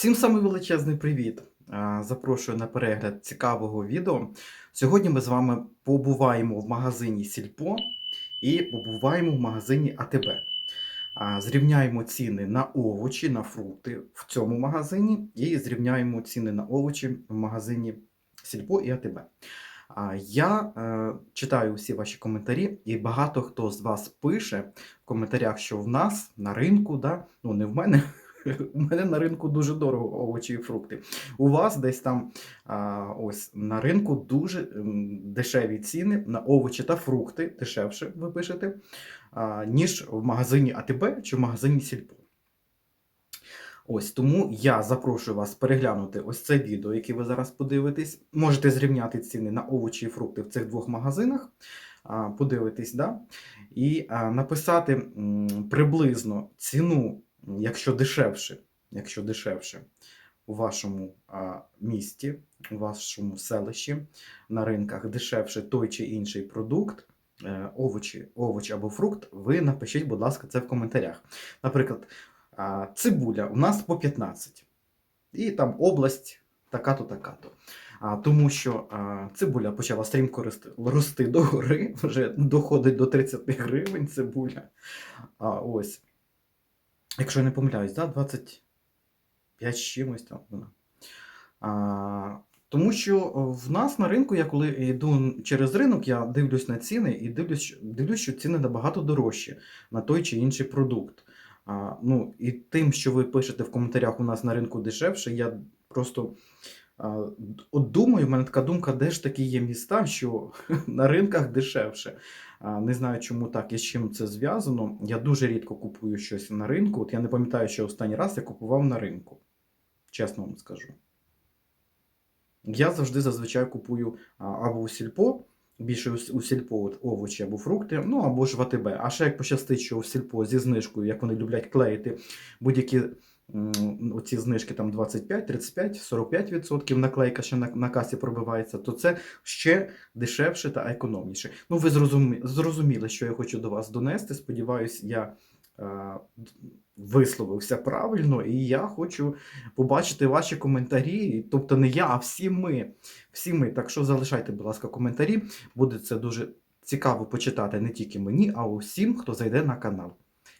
Всім самий величезний привіт! Запрошую на перегляд цікавого відео. Сьогодні ми з вами побуваємо в магазині Сільпо і побуваємо в магазині АТБ. Зрівняємо ціни на овочі, на фрукти в цьому магазині і зрівняємо ціни на овочі в магазині Сільпо і АТБ. А, Я е, читаю всі ваші коментарі, і багато хто з вас пише в коментарях, що в нас на ринку, да, ну не в мене, у мене на ринку дуже дорого овочі і фрукти. У вас десь там а, ось на ринку дуже дешеві ціни на овочі та фрукти, дешевше ви пишете, а, ніж в магазині АТБ чи в магазині Сільпо. Ось тому я запрошую вас переглянути ось це відео, яке ви зараз подивитесь. Можете зрівняти ціни на овочі і фрукти в цих двох магазинах. Подивитись, да? і написати приблизно ціну, якщо дешевше, якщо дешевше у вашому місті, у вашому селищі, на ринках дешевше той чи інший продукт. е, Овочі, овоч або фрукт, ви напишіть, будь ласка, це в коментарях. Наприклад, цибуля у нас по 15. І там область така-то, така-то. Тому що цибуля почала стрімко рости, рости до гори, вже доходить до 30 гривень цибуля. А, ось. Якщо я не помиляюсь, да, 25 з чимось там вона. А, тому що в нас на ринку, я коли йду через ринок, я дивлюсь на ціни і дивлюсь, дивлюсь, що ціни набагато дорожчі на той чи інший продукт. А, ну, і тим, що ви пишете в коментарях у нас на ринку дешевше, я просто от думаю, в мене така думка, де ж такі є міста, що на ринках дешевше. Не знаю, чому так і з чим це зв'язано. Я дуже рідко купую щось на ринку. От я не пам'ятаю, що останній раз я купував на ринку. Чесно вам скажу. Я завжди зазвичай купую або у сільпо, більше у, сільпо от, овочі або фрукти, ну або ж в. А ще як пощастить, що у сільпо зі знижкою, як вони люблять клеїти будь-які оці знижки там 25, 35, 45 відсотків наклейка ще на, на касі пробивається, то це ще дешевше та економніше. Ну, ви зрозумі, зрозуміли, що я хочу до вас донести. Сподіваюсь, я е, висловився правильно, і я хочу побачити ваші коментарі. Тобто не я, а всі ми. Всі ми. Так що залишайте, будь ласка, коментарі. Буде це дуже цікаво почитати не тільки мені, а усім, хто зайде на канал.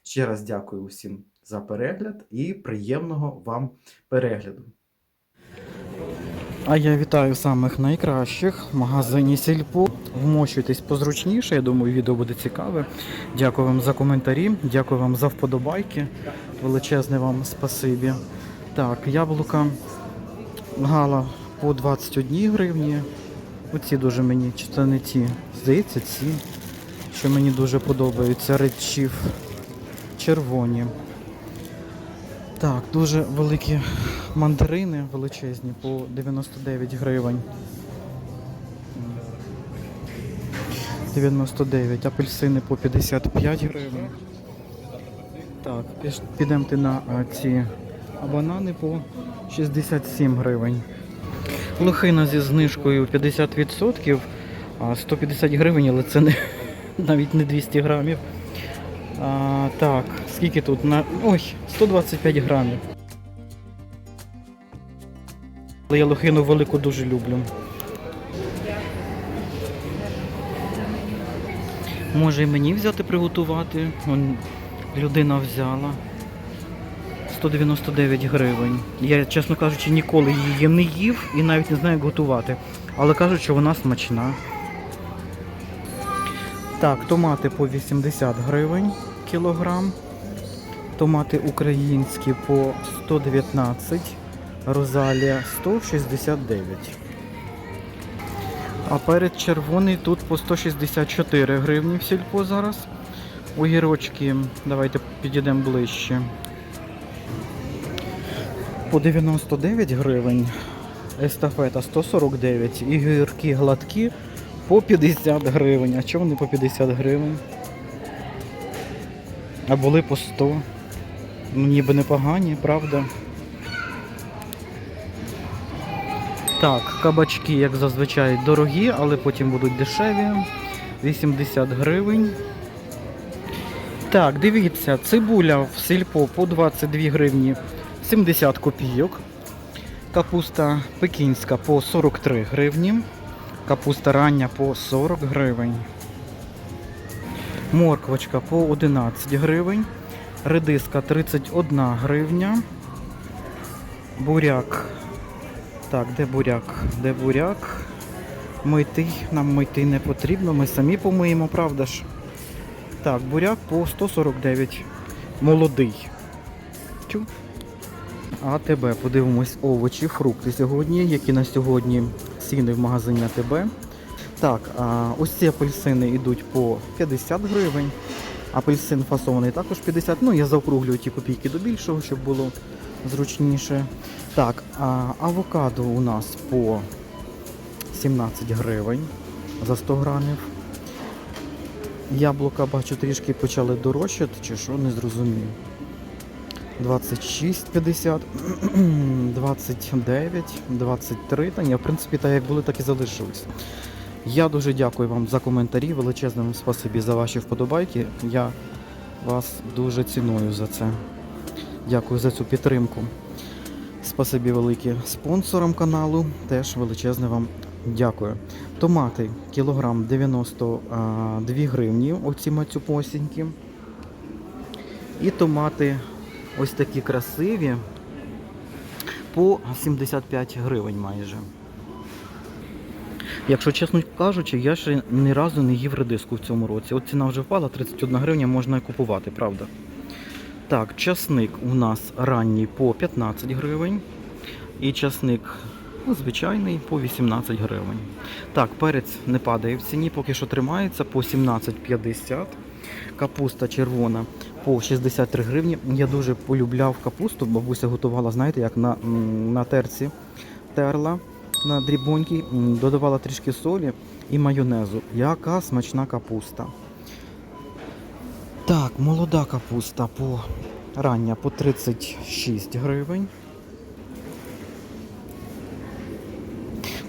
Ще раз дякую усім за перегляд і приємного вам перегляду. А я вітаю самих найкращих в магазині Сільпо. Вмощуйтесь позручніше, я думаю, відео буде цікаве. Дякую вам за коментарі, дякую вам за вподобайки. Величезне вам спасибі. Так, яблука гала по 21 гривні. Оці дуже мені, чи це не ті, здається, ці, що мені дуже подобаються. Редчів червоні. Так, дуже великі мандарини величезні по 99 гривень. 99, апельсини по 55 гривень. Так, підемте на а, ці банани по 67 гривень. Лохина зі знижкою 50%, а 150 гривень, але це не, навіть не 200 грамів. А, так, скільки тут? На... Ой, 125 грамів. Але я лохину велику дуже люблю. Може і мені взяти приготувати. Вон, людина взяла. 199 гривень. Я, чесно кажучи, ніколи її не їв і навіть не знаю, як готувати. Але кажуть, що вона смачна. Так, томати по 80 гривень кілограм. Томати українські по 119, розалія 169. А перець червоний тут по 164 гривні в сільпо зараз. Огірочки, давайте підійдемо ближче. По 99 гривень. Естафета 149. І гірки гладкі по 50 гривень. А чому вони по 50 гривень? А були по 100. Ну, ніби непогані, правда? Так, кабачки, як зазвичай, дорогі, але потім будуть дешеві. 80 гривень. Так, дивіться, цибуля в сільпо по 22 гривні 70 копійок. Капуста пекінська по 43 гривні. Капуста рання по 40 гривень. Морквочка по 11 гривень. Редиска 31 гривня. Буряк. Так, де буряк? Де буряк? Мити. Нам мити не потрібно, ми самі помиємо, правда ж? Так, буряк по 149. Молодий. Тю. АТБ. Подивимось овочі, фрукти сьогодні, які на сьогодні ціни в магазині АТБ. Так, ось ці апельсини йдуть по 50 гривень. Апельсин фасований також 50. Ну, я заокруглюю ті копійки до більшого, щоб було зручніше. Так, авокадо у нас по 17 гривень за 100 грамів. Яблука, бачу, трішки почали дорожчати, чи що, не зрозумів. 26,50, 29, 23. Та ні, в принципі, так як були, так і залишились. Я дуже дякую вам за коментарі. Величезне вам спасибі за ваші вподобайки. Я вас дуже ціную за це. Дякую за цю підтримку. Спасибі велике спонсорам каналу. Теж величезне вам дякую. Томати кілограм 92 гривні, оці мацюпосінькі. І томати ось такі красиві по 75 гривень майже. Якщо чесно кажучи, я ще ні разу не їв редиску в цьому році. От ціна вже впала, 31 гривня можна і купувати, правда. Так, часник у нас ранній по 15 гривень. І часник ну, звичайний по 18 гривень. Так, перець не падає в ціні, поки що тримається по 17,50. Капуста червона по 63 гривні. Я дуже полюбляв капусту. Бабуся готувала, знаєте, як на, на терці терла на дрібоньки, додавала трішки солі і майонезу. Яка смачна капуста. Так, молода капуста по рання по 36 гривень.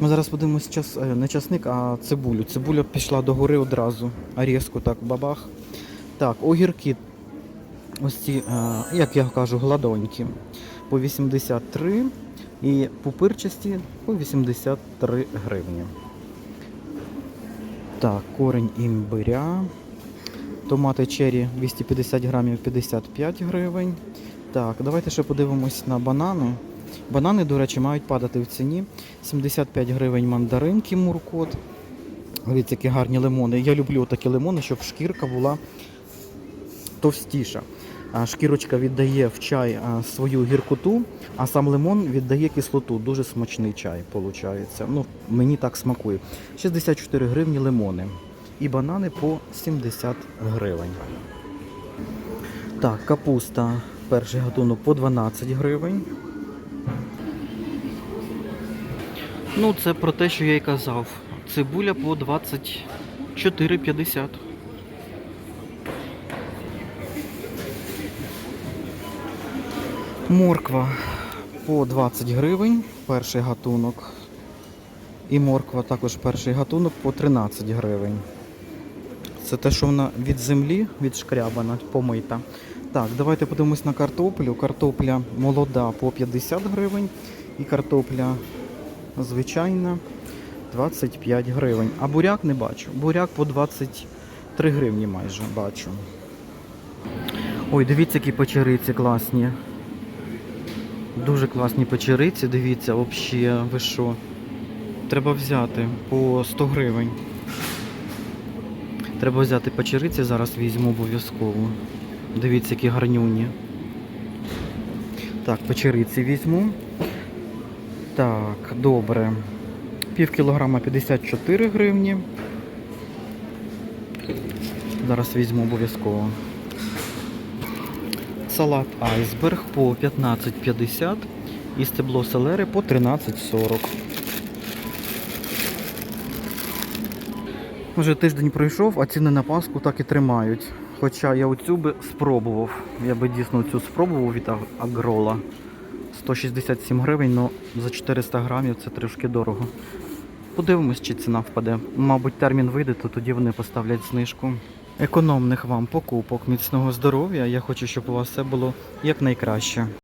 Ми зараз подивимось час, е, не часник, а цибулю. Цибуля пішла до гори одразу, а різко так бабах. Так, огірки, ось ці, е, як я кажу, гладонькі, по 83 і пупирчасті по 83 гривні. Так, корень імбиря. Томати черрі 250 грамів 55 гривень. Так, давайте ще подивимось на банани. Банани, до речі, мають падати в ціні. 75 гривень мандаринки Муркот. Дивіться, які гарні лимони. Я люблю такі лимони, щоб шкірка була товстіша. Шкірочка віддає в чай свою гіркоту, а сам лимон віддає кислоту. Дуже смачний чай, виходить. Ну, мені так смакує. 64 гривні лимони. І банани по 70 гривень. Так, капуста перший гатунок по 12 гривень. Ну, це про те, що я й казав. Цибуля по 24,50. Морква по 20 гривень, перший гатунок. І морква також перший гатунок по 13 гривень. Це те, що вона від землі відшкрябана, помита. Так, давайте подивимось на картоплю. Картопля молода по 50 гривень і картопля звичайна 25 гривень. А буряк не бачу. Буряк по 23 гривні майже бачу. Ой, дивіться, які печериці класні. Дуже класні печериці, дивіться, взагалі, ви що? Треба взяти по 100 гривень. Треба взяти печериці, зараз візьму обов'язково. Дивіться, які гарнюні. Так, печериці візьму. Так, добре. Пів кілограма 54 гривні. Зараз візьму обов'язково. Салат айсберг по 15,50 і стебло селери по 13,40. Вже тиждень пройшов, а ціни на Пасху так і тримають. Хоча я оцю би спробував. Я би дійсно цю спробував від Агрола. 167 гривень, але за 400 грамів це трошки дорого. Подивимось, чи ціна впаде. Мабуть, термін вийде, то тоді вони поставлять знижку. Економних вам покупок, міцного здоров'я. Я хочу, щоб у вас все було якнайкраще.